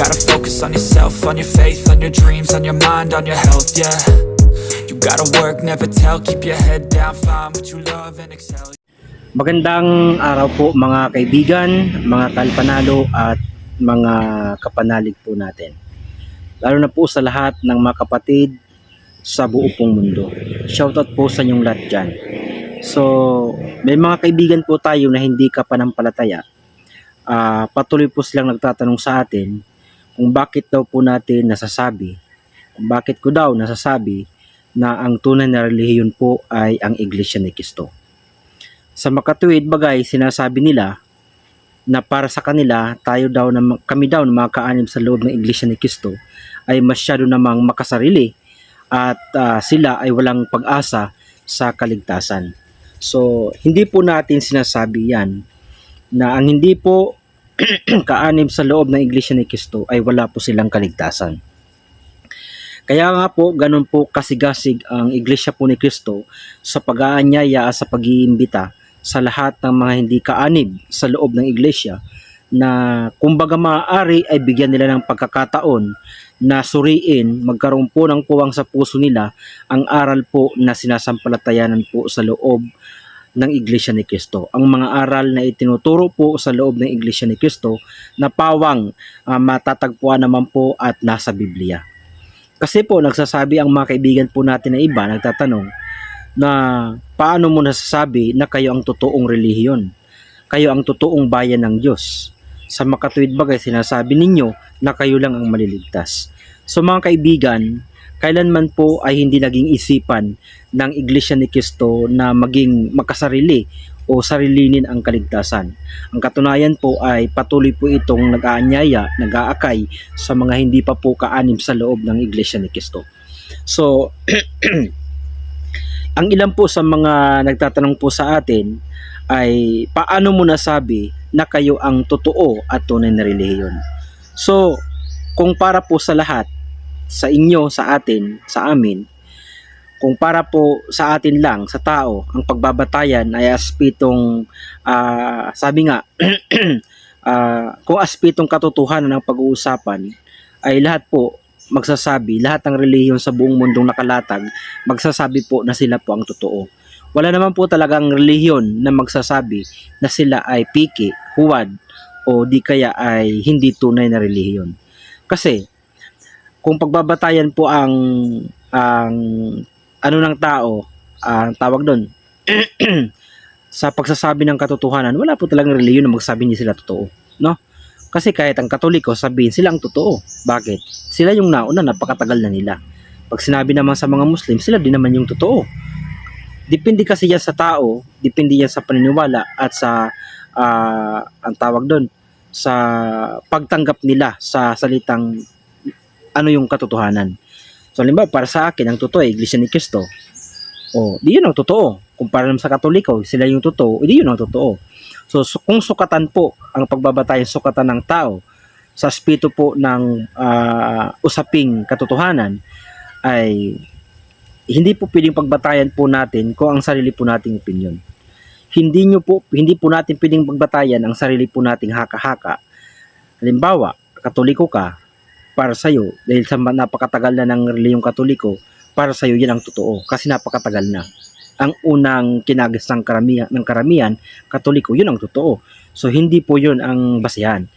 gotta focus on yourself, on your faith, on your dreams, on your mind, on your health, yeah. You gotta work, never tell, keep your head down, find what you love and excel. Magandang araw po mga kaibigan, mga kalpanalo at mga kapanalig po natin. Lalo na po sa lahat ng mga kapatid sa buo pong mundo. Shoutout po sa inyong lahat dyan. So, may mga kaibigan po tayo na hindi kapanampalataya. Ah, patuloy po silang nagtatanong sa atin kung bakit daw po natin nasasabi, kung bakit ko daw nasasabi na ang tunay na relihiyon po ay ang Iglesia ni Cristo. Sa makatuwid bagay, sinasabi nila na para sa kanila, tayo daw na kami daw na mga sa loob ng Iglesia ni Cristo ay masyado namang makasarili at ah, sila ay walang pag-asa sa kaligtasan. So, hindi po natin sinasabi yan na ang hindi po kaanib sa loob ng Iglesia ni Cristo ay wala po silang kaligtasan. Kaya nga po, ganun po kasigasig ang Iglesia po ni Cristo sa pag-aanyaya sa pag-iimbita sa lahat ng mga hindi kaanib sa loob ng iglesia na kumbaga maaari ay bigyan nila ng pagkakataon na suriin, magkaroon po ng puwang sa puso nila ang aral po na sinasampalatayanan po sa loob ng Iglesia ni Cristo. Ang mga aral na itinuturo po sa loob ng Iglesia ni Cristo na pawang ah, matatagpuan naman po at nasa Biblia. Kasi po nagsasabi ang mga kaibigan po natin na iba, nagtatanong, na paano mo nasasabi na kayo ang totoong relihiyon? Kayo ang totoong bayan ng Diyos. Sa makatuwid bagay, sinasabi ninyo na kayo lang ang maliligtas. So mga kaibigan, kailanman po ay hindi naging isipan ng Iglesia ni Cristo na maging makasarili o sarilinin ang kaligtasan. Ang katunayan po ay patuloy po itong nag-aanyaya, nag-aakay sa mga hindi pa po kaanib sa loob ng Iglesia ni Cristo. So, ang ilan po sa mga nagtatanong po sa atin ay paano mo nasabi na kayo ang totoo at tunay na relihiyon. So, kung para po sa lahat, sa inyo, sa atin, sa amin, kung para po sa atin lang, sa tao, ang pagbabatayan ay aspitong, ah, sabi nga, ah, kung aspitong katotohanan ng pag-uusapan, ay lahat po magsasabi, lahat ng relihiyon sa buong mundong nakalatag, magsasabi po na sila po ang totoo. Wala naman po talagang relihiyon na magsasabi na sila ay piki, huwad, o di kaya ay hindi tunay na relihiyon. Kasi, kung pagbabatayan po ang ang ano ng tao, ang tawag doon, sa pagsasabi ng katotohanan, wala po talagang relihiyon na magsabi niya sila totoo. No? Kasi kahit ang katoliko sabihin sila ang totoo. Bakit? Sila yung nauna, napakatagal na nila. Pag sinabi naman sa mga Muslim, sila din naman yung totoo. Depende kasi yan sa tao, depende yan sa paniniwala at sa ah, ang tawag doon sa pagtanggap nila sa salitang ano yung katotohanan. So, halimbawa, para sa akin, ang totoo ay Iglesia ni Cristo. O, di yun ang totoo. Kumpara naman sa Katoliko, sila yung totoo, di yun ang totoo. So, kung sukatan po ang pagbabatayan, sukatan ng tao sa spito po ng ah, usaping katotohanan, ay hindi po pwedeng pagbatayan po natin kung ang sarili po nating opinion. Hindi nyo po, hindi po natin pwedeng pagbatayan ang sarili po nating haka-haka. Halimbawa, katoliko ka, para sa'yo, dahil sa napakatagal na ng reliyong katoliko, para sa'yo yan ang totoo, kasi napakatagal na. Ang unang kinagas ng karamihan, ng karamihan, katoliko, yun ang totoo. So, hindi po yun ang basihan.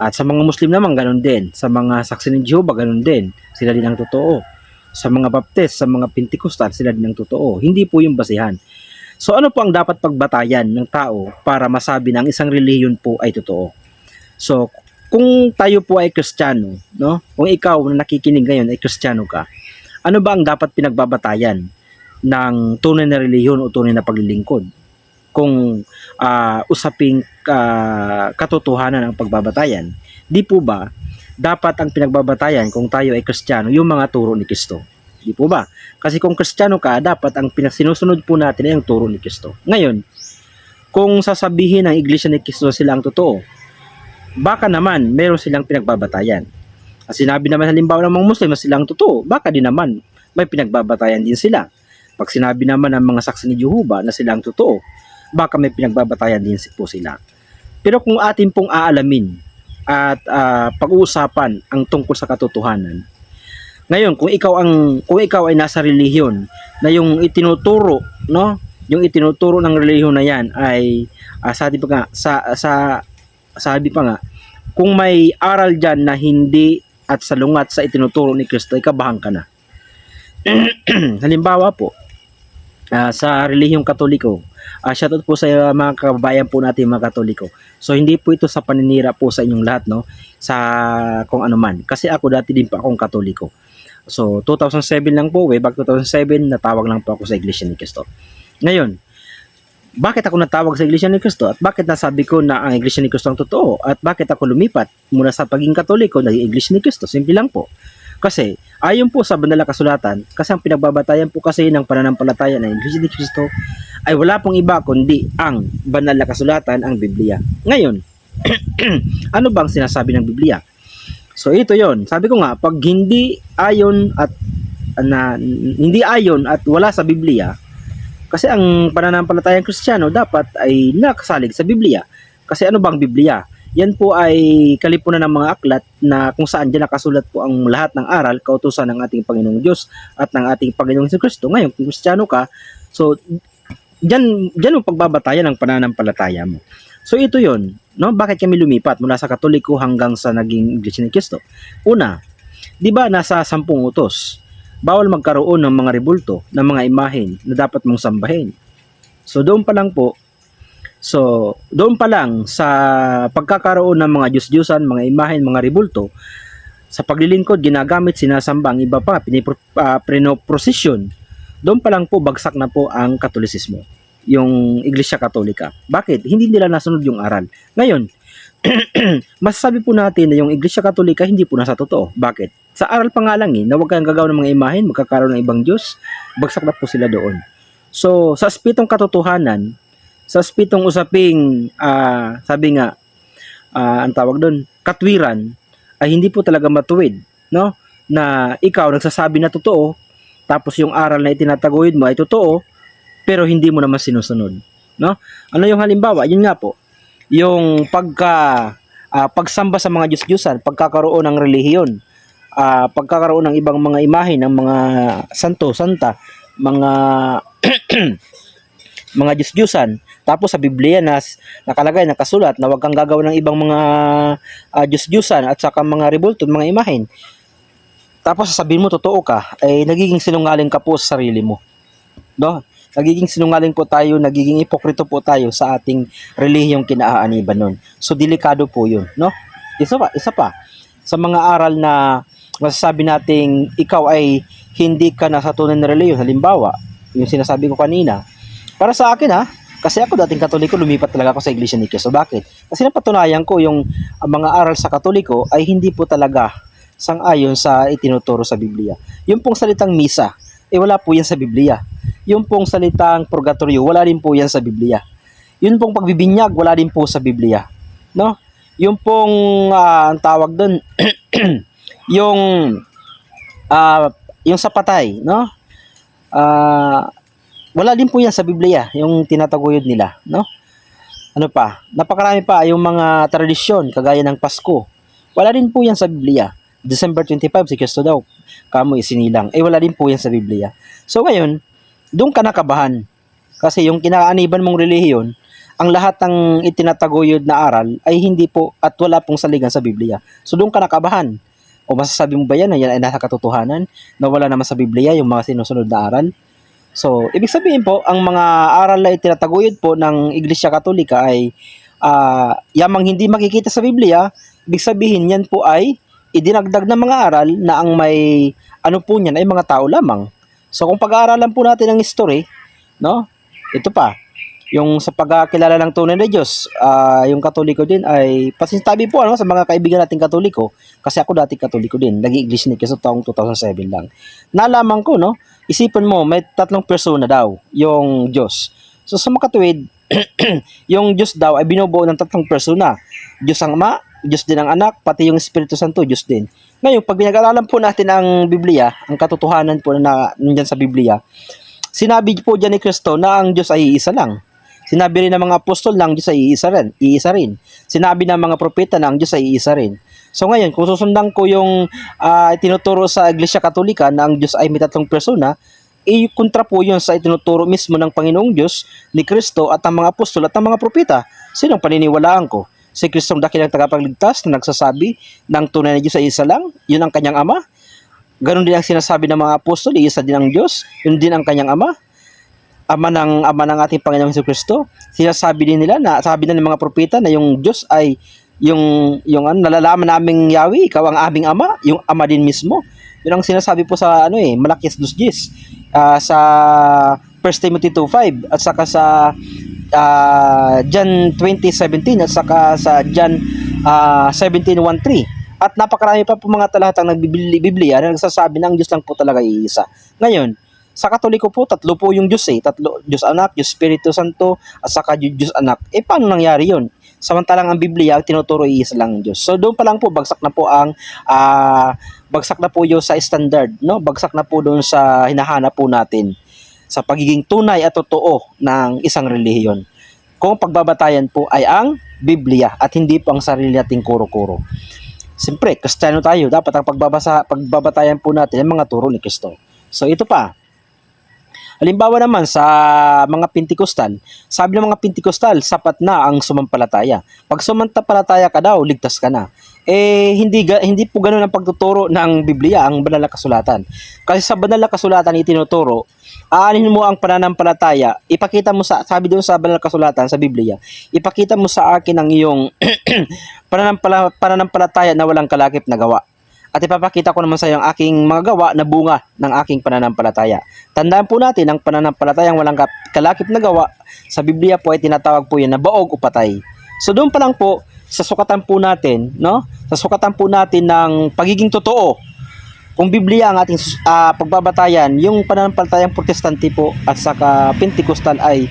At sa mga Muslim naman, ganun din. Sa mga saksi ng Jehovah, ganun din. Sila din ang totoo. Sa mga Baptist, sa mga Pentecostal, sila din ang totoo. Hindi po yung basihan. So ano po ang dapat pagbatayan ng tao para masabi na ang isang relihiyon po ay totoo? So kung tayo po ay Kristiyano, no? Kung ikaw na nakikinig ngayon ay Kristiyano ka, ano ba ang dapat pinagbabatayan ng tunay na relihiyon o tunay na paglilingkod? Kung ah, usaping ah, katotohanan ang pagbabatayan, di po ba dapat ang pinagbabatayan kung tayo ay Kristiyano yung mga turo ni Kristo? Di po ba? Kasi kung Kristiyano ka, dapat ang pinasinusunod po natin ay ang turo ni Kristo. Ngayon, kung sasabihin ng Iglesia ni Kristo sila ang totoo, baka naman meron silang pinagbabatayan. At sinabi naman halimbawa ng mga Muslim na sila ang totoo, baka din naman may pinagbabatayan din sila. Pag sinabi naman ng mga saksi ni Jehovah na sila ang totoo, baka may pinagbabatayan din po sila. Pero kung atin pong aalamin at ah, pag-uusapan ang tungkol sa katotohanan. Ngayon, kung ikaw ang kung ikaw ay nasa relihiyon na yung itinuturo, no? Yung itinuturo ng relihiyon na 'yan ay sabi pa nga sa sa sabi pa nga kung may aral diyan na hindi at salungat sa itinuturo ni Kristo, ay kabahan ka na. Halimbawa po, ah, sa relihiyong Katoliko, uh, shoutout po sa uh, mga kababayan po natin mga Katoliko. So hindi po ito sa paninira po sa inyong lahat no, sa kung ano man. Kasi ako dati din po akong Katoliko. So 2007 lang po, way back 2007, natawag lang po ako sa Iglesia ni Cristo. Ngayon, bakit ako natawag sa Iglesia ni Cristo at bakit nasabi ko na ang Iglesia ni Cristo ang totoo at bakit ako lumipat mula sa pagiging Katoliko naging Iglesia ni Cristo? Simple lang po. Kasi ayon po sa banal na kasulatan, kasi ang pinagbabatayan po kasi ng pananampalataya ng Iglesia ni Cristo ay wala pong iba kundi ang banal na kasulatan, ang Biblia. Ngayon, ano bang sinasabi ng Biblia? So ito yon. Sabi ko nga, pag hindi ayon at na hindi ayon at wala sa Biblia, kasi ang pananampalatayang Kristiyano dapat ay nakasalig sa Biblia. Kasi ano bang Biblia? Yan po ay kalipunan ng mga aklat na kung saan dyan nakasulat po ang lahat ng aral, kautusan ng ating Panginoong Diyos at ng ating Panginoong Hesus Kristo. Ngayon, kung Kristiyano ka, so dyan, dyan mo pagbabatayan ang pananampalataya mo. So ito yon, no? Bakit kami lumipat mula sa Katoliko hanggang sa naging Iglesia ni Cristo? Una, 'di ba nasa sampung utos? Bawal magkaroon ng mga rebulto, ng mga imahen na dapat mong sambahin. So doon pa lang po, so doon pa lang sa pagkakaroon ng mga Diyos-Diyosan, mga imahen, mga rebulto, sa paglilingkod ginagamit sinasamba ang iba pa, pinipro, uh, prenoprosesyon. Doon pa lang po bagsak na po ang Katolisismo yung Iglesia Katolika. Bakit? Hindi nila nasunod yung aral. Ngayon, masasabi po natin na yung Iglesia Katolika hindi po nasa totoo. Bakit? Sa aral pa nga lang eh, na huwag kayong gagawa ng mga imahen, magkakaroon ng ibang Diyos, bagsak na po sila doon. So, sa spitong katotohanan, sa spitong usaping, ah, sabi nga, ah, ang tawag doon, katwiran, ay hindi po talaga matuwid, no? Na ikaw nagsasabi na totoo, tapos yung aral na itinataguyod mo ay totoo, pero hindi mo naman sinusunod, no? Ano yung halimbawa? Yun nga po, yung pagka ah, pagsamba sa mga Diyos-Diyusan, pagkakaroon ng relihiyon, ah, pagkakaroon ng ibang mga imahe ng mga santo, santa, mga mga Diyos-Diyusan. Tapos sa Biblia na nakalagay, nakasulat na huwag kang gagawa ng ibang mga ah, Diyos-Diyusan at saka mga rebulto, mga imahen. Tapos sasabihin mo totoo ka, ay nagiging sinungaling ka po sa sarili mo. No? Nagiging sinungaling po tayo, nagiging ipokrito po tayo sa ating relihiyong kinaaaniban nun. So delikado po 'yun, no? Isa pa, isa pa. Sa mga aral na masasabi nating ikaw ay hindi ka nasa tunay na relihiyon, halimbawa, yung sinasabi ko kanina, para sa akin ha, kasi ako dating katoliko, lumipat talaga ako sa Iglesia ni Cristo. Bakit? Kasi napatunayan ko yung mga aral sa katoliko ay hindi po talaga sang-ayon sa itinuturo sa Biblia. Yung pong salitang misa, eh wala po yan sa Biblia. Yung pong salitang purgatorio, wala din po yan sa Biblia. Yung pong pagbibinyag, wala din po sa Biblia. No? Yung pong ah, ang tawag doon, yung ah, yung sa patay, no? Ah, wala din po yan sa Biblia, yung tinataguyod nila, no? Ano pa? Napakarami pa yung mga tradisyon kagaya ng Pasko. Wala din po yan sa Biblia. December 25 si Kristo daw kamo isinilang. Eh wala din po yan sa Biblia. So ngayon, doon ka nakabahan. Kasi yung kinaaniban mong relihiyon, ang lahat ng itinataguyod na aral ay hindi po at wala pong saligan sa Biblia. So doon ka nakabahan. O masasabi mo ba yan na yan ay nasa katotohanan na wala naman sa Biblia yung mga sinusunod na aral? So, ibig sabihin po, ang mga aral na itinataguyod po ng Iglesia Katolika ay ah, yamang hindi makikita sa Biblia, ibig sabihin yan po ay idinagdag ng mga aral na ang may ano po niyan ay mga tao lamang. So kung pag-aaralan po natin ang history, no? Ito pa, yung sa pagkakilala ng tunay na Diyos, ah, yung Katoliko din ay pasintabi po ano sa mga kaibigan nating Katoliko kasi ako dati Katoliko din, naging ni Cristo taong 2007 lang. Nalaman ko no, isipin mo may tatlong persona daw yung Diyos. So sa makatuwid, yung Diyos daw ay binubuo ng tatlong persona. Diyos ang Ama, Diyos din ang Anak, pati yung Espiritu Santo, Diyos din. Ngayon, pag pinag-aralan po natin ang Biblia, ang katotohanan po na nandyan sa Biblia, sinabi po dyan ni Kristo na ang Diyos ay isa lang. Sinabi rin ng mga apostol na ang Diyos ay iisa rin. Iisa rin. Sinabi ng mga propeta na ang Diyos ay iisa rin. So ngayon, kung susundan ko yung ah, tinuturo sa Iglesia Katolika na ang Diyos ay may tatlong persona, eh, kontra po yun sa itinuturo mismo ng Panginoong Diyos, ni Kristo at ang mga apostol at ang mga propeta. Sinong paniniwalaan ko? Si Kristong dakilang tagapagligtas na nagsasabi ng tunay na Diyos ay isa lang, yun ang kanyang ama. Ganon din ang sinasabi ng mga apostol, isa din ang Diyos, yun din ang kanyang ama ama ng ama ng ating Panginoong Hesus Kristo. Sinasabi din nila na sabi na ng mga propeta na yung Diyos ay yung yung ano, nalalaman naming Yahweh, ikaw ang aming ama, yung ama din mismo. Yun ang sinasabi po sa ano eh, Malakias 2:10 ah, sa 1 Timothy 2:5 at saka sa ah, John 20:17 at saka sa John ah, 17:13. At napakarami pa po mga talatang nagbibili-biblia na nagsasabi na ang Diyos lang po talaga iisa. Ngayon, sa Katoliko po, tatlo po yung Diyos eh. Tatlo, Diyos Anak, Diyos Espiritu Santo, at saka Diyos Anak. Eh, paano nangyari yun? Samantalang ang Biblia, tinuturo iisa lang ang Diyos. So, doon pa lang po, bagsak na po ang, ah, bagsak na po yung sa standard, no? Bagsak na po doon sa hinahanap po natin sa pagiging tunay at totoo ng isang relihiyon. Kung pagbabatayan po ay ang Biblia at hindi po ang sarili nating kuro-kuro. Siyempre, Kristiyano tayo, dapat ang pagbabasa, pagbabatayan po natin ang mga turo ni Kristo. So, ito pa, Halimbawa naman sa mga Pentikostal, sabi ng mga Pentikostal, sapat na ang sumampalataya. Pag sumampalataya ka daw, ligtas ka na. Eh hindi hindi po ganoon ang pagtuturo ng Biblia, ang banal na kasulatan. Kasi sa banal na kasulatan itinuturo, aanin mo ang pananampalataya, ipakita mo sa sabi doon sa banal na kasulatan sa Biblia, ipakita mo sa akin ang iyong pananampala, pananampalataya na walang kalakip na gawa at ipapakita ko naman sa iyo ang aking mga gawa na bunga ng aking pananampalataya. Tandaan po natin ang pananampalatayang walang kalakip na gawa sa Biblia po ay tinatawag po yan na baog o patay. So doon pa lang po sa sukatan po natin, no? Sa sukatan po natin ng pagiging totoo. Kung Biblia ang ating ah, pagbabatayan, yung pananampalatayang protestante po at saka Pentecostal ay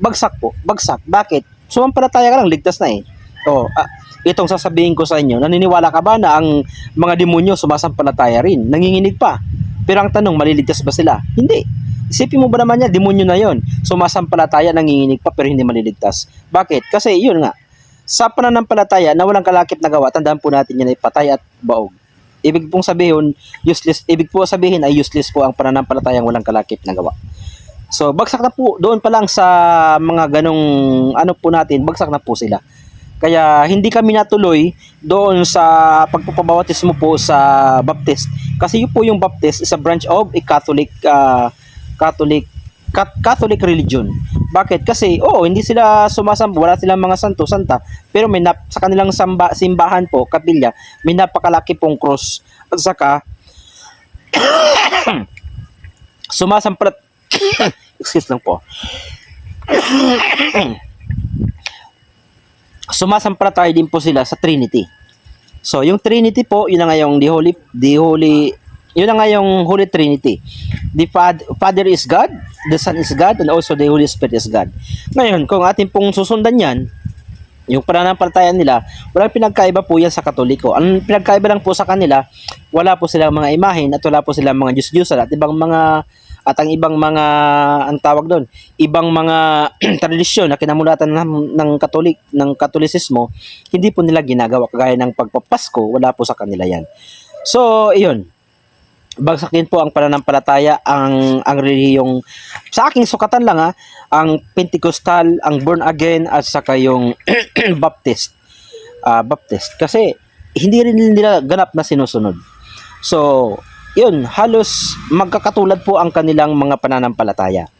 bagsak po, bagsak. Bakit? Sumampalataya ka lang, ligtas na eh. Oh, ah, itong sasabihin ko sa inyo, naniniwala ka ba na ang mga demonyo sumasampalataya rin? Nanginginig pa. Pero ang tanong, maliligtas ba sila? Hindi. Isipin mo ba naman niya, demonyo na yon Sumasampalataya, nanginginig pa, pero hindi maliligtas. Bakit? Kasi yun nga, sa pananampalataya na walang kalakip na gawa, tandaan po natin yan ay patay at baog. Ibig pong sabihin, useless, ibig po sabihin ay useless po ang pananampalatayang walang kalakip na gawa. So, bagsak na po, doon pa lang sa mga ganong ano po natin, bagsak na po sila. Kaya hindi kami natuloy doon sa pagpapabautismo po sa Baptist. Kasi yun po yung Baptist is a branch of a Catholic ah, Catholic Cat- Catholic religion. Bakit? Kasi oh, hindi sila sumasamba, wala silang mga santo, santa, pero may nap- sa kanilang samba, simbahan po, kapilya, may napakalaki pong cross. At saka sumasampalat excuse lang po sumasampalataya din po sila sa Trinity. So, yung Trinity po, yun na nga yung the Holy, the Holy, yun na nga yung Holy Trinity. The Father, is God, the Son is God, and also the Holy Spirit is God. Ngayon, kung atin pong susundan yan, yung pananampalataya nila, walang pinagkaiba po yan sa Katoliko. Ang pinagkaiba lang po sa kanila, wala po silang mga imahen at wala po silang mga Diyos-Diyosan at ibang mga at ang ibang mga ang tawag doon, ibang mga tradisyon na kinamulatan ng, ng Katolik, ng Katolisismo, hindi po nila ginagawa kagaya ng pagpapasko, wala po sa kanila yan. So, iyon. Bagsak po ang pananampalataya, ang ang relihiyong sa aking sukatan lang ha, ang Pentecostal, ang born again at saka yung Baptist. Ah, Baptist kasi hindi rin nila ganap na sinusunod. So, yun, halos magkakatulad po ang kanilang mga pananampalataya.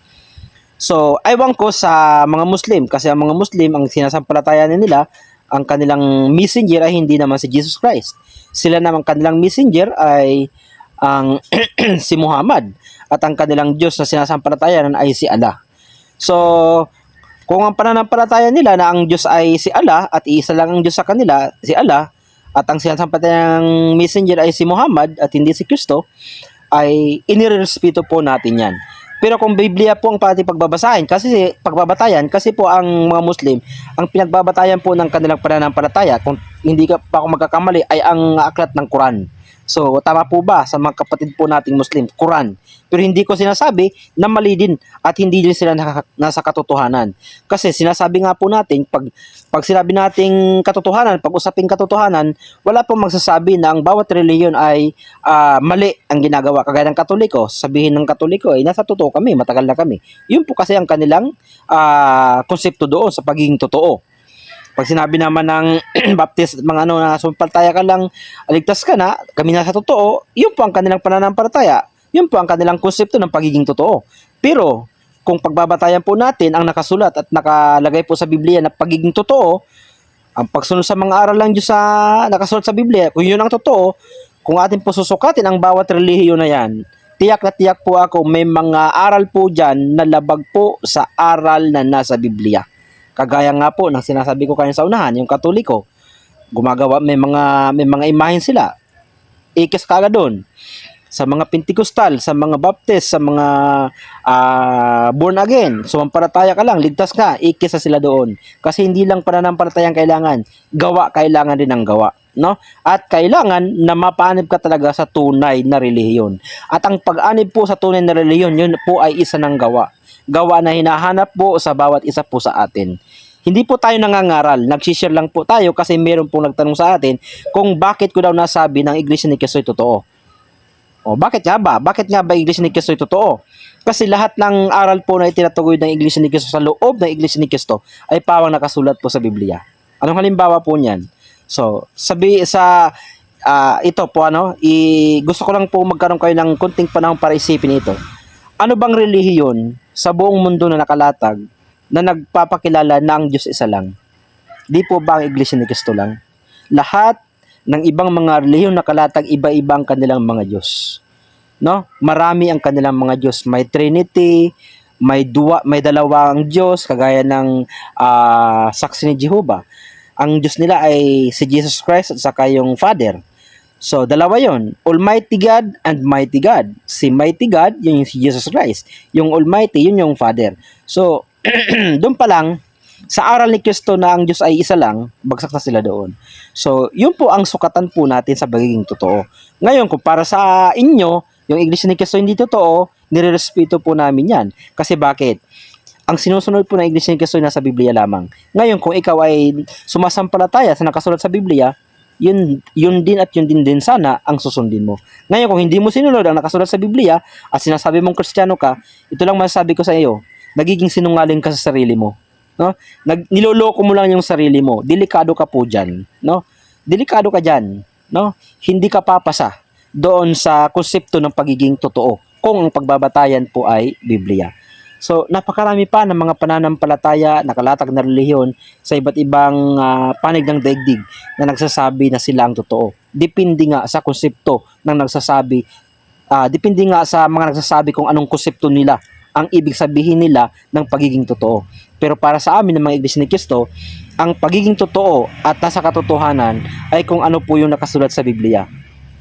So, aywan ko sa mga Muslim kasi ang mga Muslim ang sinasampalataya nila ang kanilang messenger ay hindi naman si Jesus Christ. Sila naman kanilang messenger ay ang si Muhammad at ang kanilang Diyos na sinasampalatayan ay si Allah. So, kung ang pananampalataya nila na ang Diyos ay si Allah at isa lang ang Diyos sa kanila, si Allah, at ang sinasampatayang messenger ay si Muhammad at hindi si Kristo, ay inirespeto po natin yan. Pero kung Biblia po ang pati pagbabasahin, kasi pagbabatayan, kasi po ang mga Muslim, ang pinagbabatayan po ng kanilang pananampalataya, kung hindi ka pa ako magkakamali, ay ang aklat ng Quran. So, tama po ba sa mga kapatid po nating Muslim? Quran. Pero hindi ko sinasabi na mali din at hindi din sila nasa katotohanan. Kasi sinasabi nga po natin, pag, pag sinabi nating katotohanan, pag usaping katotohanan, wala pong magsasabi na ang bawat reliyon ay ah, mali ang ginagawa. Kagaya ng katoliko, sabihin ng katoliko ay nasa totoo kami, matagal na kami. Yun po kasi ang kanilang ah, konsepto doon sa pagiging totoo. Pag sinabi naman ng baptist, mga ano na sumpaltaya ka lang, aligtas ka na, kami na sa totoo, yun po ang kanilang pananampalataya. Yun po ang kanilang konsepto ng pagiging totoo. Pero, kung pagbabatayan po natin ang nakasulat at nakalagay po sa Biblia na pagiging totoo, ang pagsunod sa mga aral lang Diyos sa nakasulat sa Biblia, kung yun ang totoo, kung atin po susukatin ang bawat relihiyon na yan, tiyak na tiyak po ako may mga aral po dyan na labag po sa aral na nasa Biblia. Kagaya nga po ng sinasabi ko kanina sa unahan, yung katoliko, gumagawa, may mga, may mga imahen sila. Ikis ka agad doon. Sa mga Pentecostal, sa mga Baptist, sa mga ah, born again, sumampalataya ka lang, ligtas ka, ikis na sila doon. Kasi hindi lang pananampalatayang kailangan, gawa kailangan din ang gawa. No? At kailangan na mapaanib ka talaga sa tunay na relihiyon. At ang pag-anib po sa tunay na relihiyon, yun po ay isa ng gawa gawa na hinahanap po sa bawat isa po sa atin. Hindi po tayo nangangaral, nagsishare lang po tayo kasi meron pong nagtanong sa atin kung bakit ko daw nasabi ng Iglesia ni Cristo ay totoo. O bakit nga ba? Bakit nga ba Iglesia ni Cristo ay totoo? Kasi lahat ng aral po na itinataguyod ng Iglesia ni Cristo sa loob ng Iglesia ni Cristo ay pawang nakasulat po sa Biblia. Anong halimbawa po niyan? So, sabi sa ah, ito po ano, i, gusto ko lang po magkaroon kayo ng konting panahon para isipin ito ano bang relihiyon sa buong mundo na nakalatag na nagpapakilala na ang Diyos isa lang? Di po ba ang Iglesia ni Cristo lang? Lahat ng ibang mga relihiyon nakalatag iba-iba ang kanilang mga Diyos. No? Marami ang kanilang mga Diyos. May Trinity, may dua, may dalawang Diyos kagaya ng ah, saksi ni Jehovah. Ang Diyos nila ay si Jesus Christ at saka yung Father. So, dalawa yon Almighty God and Mighty God. Si Mighty God, yun yung si Jesus Christ. Yung Almighty, yun yung Father. So, doon pa lang, sa aral ni Kristo na ang Diyos ay isa lang, bagsak na sila doon. So, yun po ang sukatan po natin sa pagiging totoo. Ngayon, kung para sa inyo, yung Iglesia ni Kristo hindi totoo, nirerespeto po namin yan. Kasi bakit? Ang sinusunod po ng Iglesia ni Kristo ay nasa Biblia lamang. Ngayon, kung ikaw ay sumasampalataya sa nakasulat sa Biblia, yun, yun din at yun din din sana ang susundin mo. Ngayon, kung hindi mo sinunod ang nakasulat sa Biblia at sinasabi mong kristyano ka, ito lang masasabi ko sa iyo, nagiging sinungaling ka sa sarili mo. No? Nag, niloloko mo lang yung sarili mo. Delikado ka po dyan. No? Delikado ka dyan. No? Hindi ka papasa doon sa konsepto ng pagiging totoo kung ang pagbabatayan po ay Biblia. So, napakarami pa ng mga pananampalataya, nakalatag na relihiyon sa iba't ibang ah, panig ng daigdig na nagsasabi na sila ang totoo. Depende nga sa konsepto ng nagsasabi, ah, depende nga sa mga nagsasabi kung anong konsepto nila, ang ibig sabihin nila ng pagiging totoo. Pero para sa amin ng mga Iglesia ni Cristo, ang pagiging totoo at nasa katotohanan ay kung ano po yung nakasulat sa Biblia.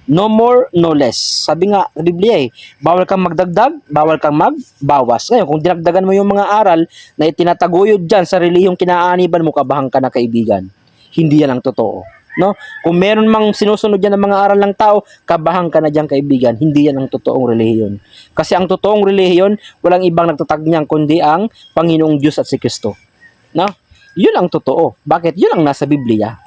No more, no less. Sabi nga sa Biblia eh, bawal kang magdagdag, bawal kang magbawas. Ngayon, kung dinagdagan mo yung mga aral na itinataguyod dyan sa relihiyong kinaaniban mo, kabahan ka na kaibigan. Hindi yan ang totoo. No? Kung meron mang sinusunod yan ng mga aral ng tao, kabahan ka na dyan kaibigan. Hindi yan ang totoong relihiyon. Kasi ang totoong relihiyon, walang ibang nagtatag niyan kundi ang Panginoong Diyos at si Kristo. No? Yun ang totoo. Bakit? Yun ang nasa Biblia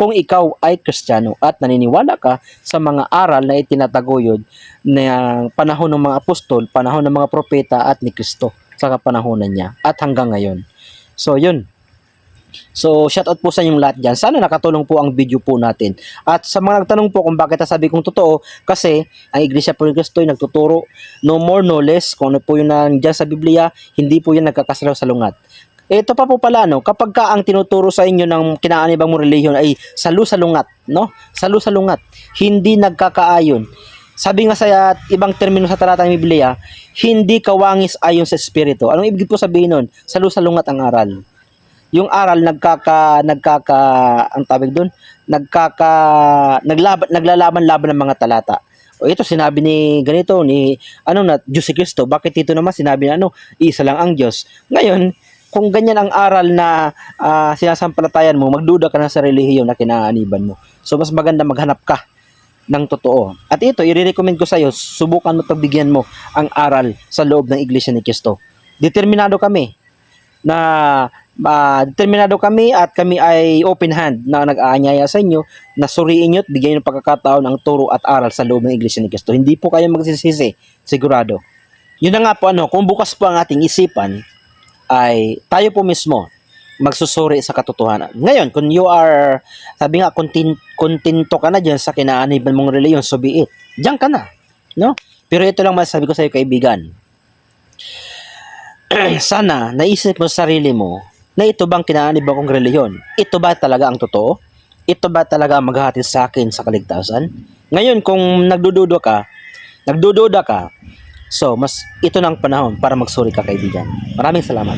kung ikaw ay Kristiyano at naniniwala ka sa mga aral na itinataguyod ng panahon ng mga apostol, panahon ng mga propeta at ni Kristo sa kapanahonan niya at hanggang ngayon. So, yun. So, shout out po sa inyong lahat dyan. Sana nakatulong po ang video po natin. At sa mga nagtanong po kung bakit sabi kong totoo, kasi ang Iglesia po ni Cristo ay nagtuturo no more, no less. Kung ano po yun nandiyan sa Biblia, hindi po yan nagkakasalaw sa lungat. Ito pa po pala, no, kapag ka ang tinuturo sa inyo ng kinaanibang mong relihiyon ay salu sa lungat, no? Salu sa lungat. Hindi nagkakaayon. Sabi nga sa ibang termino sa talata ng Biblia, hindi kawangis ayon sa Espiritu. Anong ibig po sabihin nun? Salu sa lungat ang aral. Yung aral nagkaka nagkaka ang tawag doon, nagkaka naglaban naglalaban-laban ng mga talata. O ito sinabi ni ganito ni ano na Diyos si Kristo. Bakit dito naman sinabi na ano, isa lang ang Diyos. Ngayon, kung ganyan ang aral na ah, sinasampalatayan mo, magduda ka na sa relihiyon na kinaaniban mo. So mas maganda maghanap ka ng totoo. At ito, i-recommend ko sa iyo, subukan mo pagbigyan mo ang aral sa loob ng Iglesia ni Cristo. Determinado kami na ah, determinado kami at kami ay open hand na nag-aanyaya sa inyo na suriin nyo at bigyan ng pagkakataon ang turo at aral sa loob ng Iglesia ni Cristo. Hindi po kayo magsisisi, sigurado. Yun na nga po ano, kung bukas po ang ating isipan, ay tayo po mismo magsusuri sa katotohanan. Ngayon, kung you are, sabi nga, kontento ka na dyan sa kinaaniban mong reliyon, so be it. Diyan ka na. No? Pero ito lang masasabi ko sa iyo, kaibigan. Sana, naisip mo sa sarili mo, na ito bang kinaaniban kong reliyon? Ito ba talaga ang totoo? Ito ba talaga ang maghahatid sa akin sa kaligtasan? Ngayon, kung nagdududa ka, nagdududa ka, so, mas ito ang panahon para magsuri ka, kaibigan. Maraming salamat.